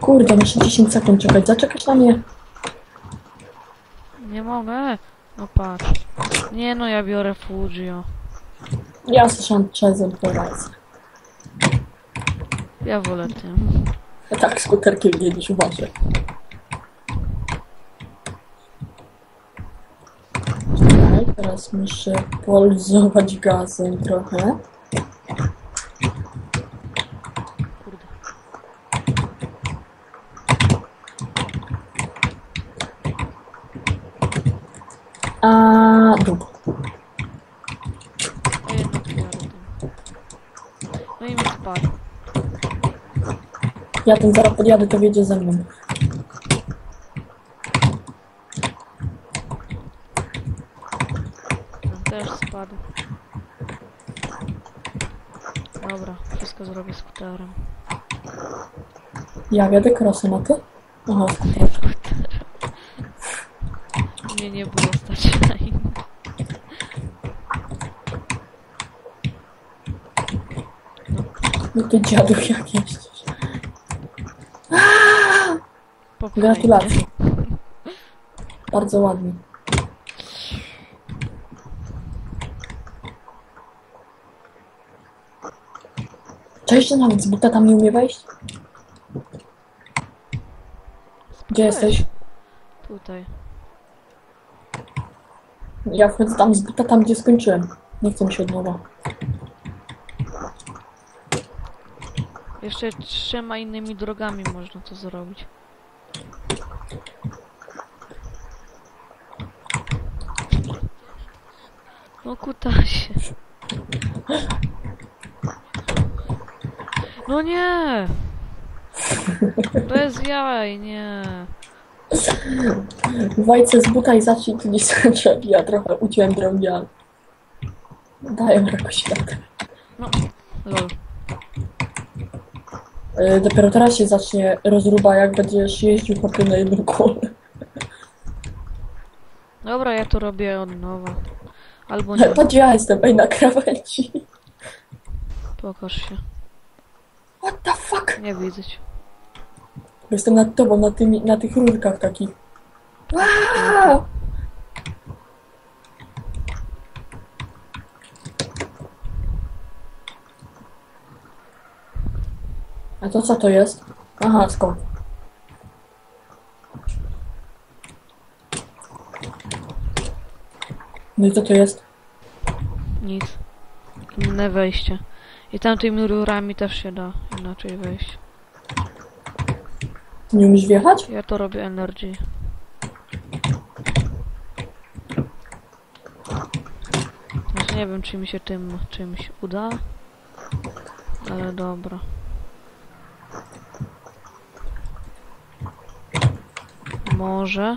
Kurde, muszę 10 sekund czekać. Zaczekać na mnie? Nie mogę. No patrz. Nie no, ja biorę Fujio. Ja słyszałam Chezem teraz. Ja wolę tym. Ja tak skuterkiem jedziesz, uważaj. Czekaj, teraz muszę poluzować gazem trochę. Kurde. A dół. A jednak tym. No i mi spadł. Ja ten zaraz podjadę, to wiedzie ze mną. Ten też spadł. Dobra, wszystko zrobię skuterem. Ja jadę krosem, a ty? Aha, skuter. Mnie nie było stać na inne. No ty dziadów jak. Popchaj Gratulacje. Bardzo ładnie. Cześć, nawet z buta tam nie umie wejść? Gdzie jesteś? Tutaj. Ja wchodzę tam z buta, tam gdzie skończyłem. Nie chcę mi się od nowa. Jeszcze trzema innymi drogami można to zrobić. No kutasie. No nie! Bez jaj, nie. Wajce z buta i zacznij tu skończyłem. Ja trochę uciąłem drogi, ale... Daję jakoś tak. Lol. Yy, dopiero teraz się zacznie rozruba, jak będziesz jeździł chłopie na jednym kole. Dobra, ja to robię od nowa. Albo nie. Patrz, ja jestem ej na krawędzi. Pokaż się. What the fuck? Nie widzę cię. Jestem nad tobą, na, tymi, na tych rurkach takich. Aaa! A to co to jest? Aha, skąd? No i co to jest? Nic. Inne wejście. I tamtymi rurami też się da inaczej wejść. Nie umiesz wjechać? Ja to robię energy. Znaczy nie wiem, czy mi się tym czymś uda. Ale dobra. Może.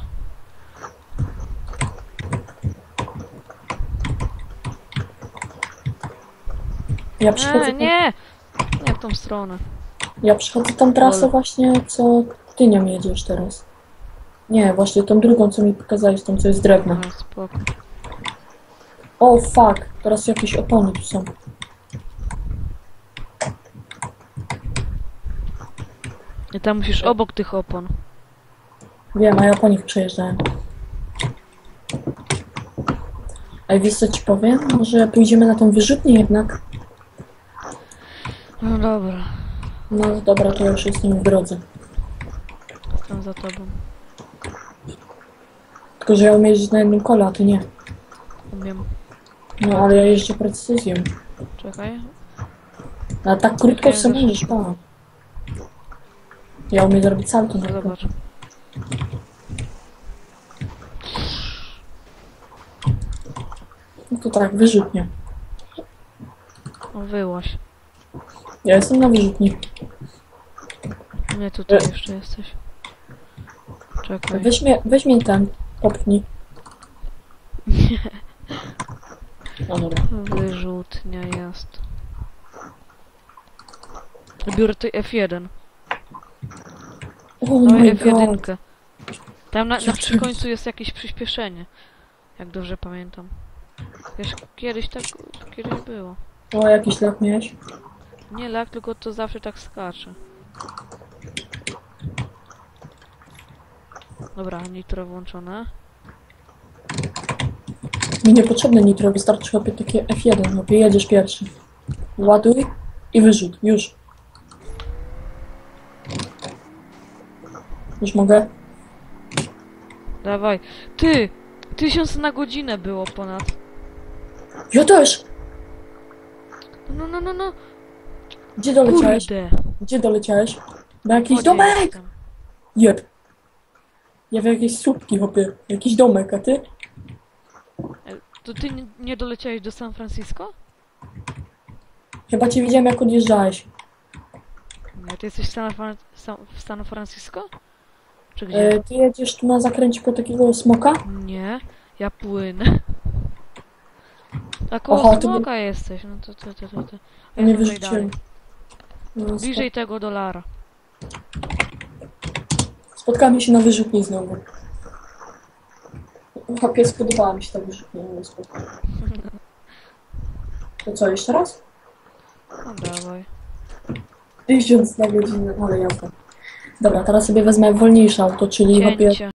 Ja przychodzę, Nie, nie! Nie w tą stronę. ja przychodzę tą trasę właśnie, co ty nią jedziesz teraz. Nie, właśnie tą drugą, co mi pokazałeś, tą, co jest drewno. Ale spoko. O, fuck. Teraz jakieś opony tu są. I tam musisz obok tych opon. Wiem, a ja po nich przejeżdżałem. A wiesz co ci powiem? Może pójdziemy na tą wyrzutnię jednak? No dobra. No dobra, to już jestem w drodze. Za tobą. Tylko, że ja umiem jeździć na jednym kole, a ty nie. Umiem. No, ale ja jeżdżę precyzją. Czekaj. A tak krótko Czekaj, sobie zaraz. możesz, pa. Ja umiem zrobić salto No na zobacz. No to tak, wyrzutnie. Wyłaś. Ja jestem na wyrzutni. Nie, tutaj E. jeszcze jesteś. Czekaj. Weź mnie, weź mnie ten, popchnij. Nie. No dobra. Wyrzutnia jest. Biorę tutaj F1. Oh No my F1. god. Tam na, na końcu jest jakieś przyspieszenie. Jak dobrze pamiętam. Wiesz, kiedyś tak, kiedyś było. O, jakiś lag miałeś? Nie lag, tylko to zawsze tak skacze. Dobra, nitro włączone. Mi niepotrzebne nitro, wystarczy chłopie takie F1, chłopie, jedziesz pierwszy. Ładuj i wyrzut, już. Już mogę? Dawaj. Ty! Tysiąc na godzinę było ponad. Ja też! No, no, no, no. Gdzie doleciałeś? Kurde. Gdzie doleciałeś? Na jakiś domek! jestem. Jeb. Ja w jakieś słupki, chłopie. Jakiś domek, a ty? E, To ty nie- nie doleciałeś do San Francisco? Chyba cię widziałem, jak odjeżdżałeś. Nie, ty jesteś w San, Fran San, w San Francisco? Czy gdzie? E, ty jedziesz tu na zakręcie po takiego smoka? Nie, ja płynę. A koło to smoka jesteś, no to to to to. to. Ja nie tutaj wyrzuciłem. No, Bliżej tego dolara. Spotkamy się na wyrzutni znowu. Chłopie, spodobała mi się ta wyrzutnia. nie spotkanie. To co, jeszcze raz? No dawaj. Tysiąc na godzinę, ale jasne. Dobra, teraz sobie wezmę wolniejsze auto, czyli Cięcie.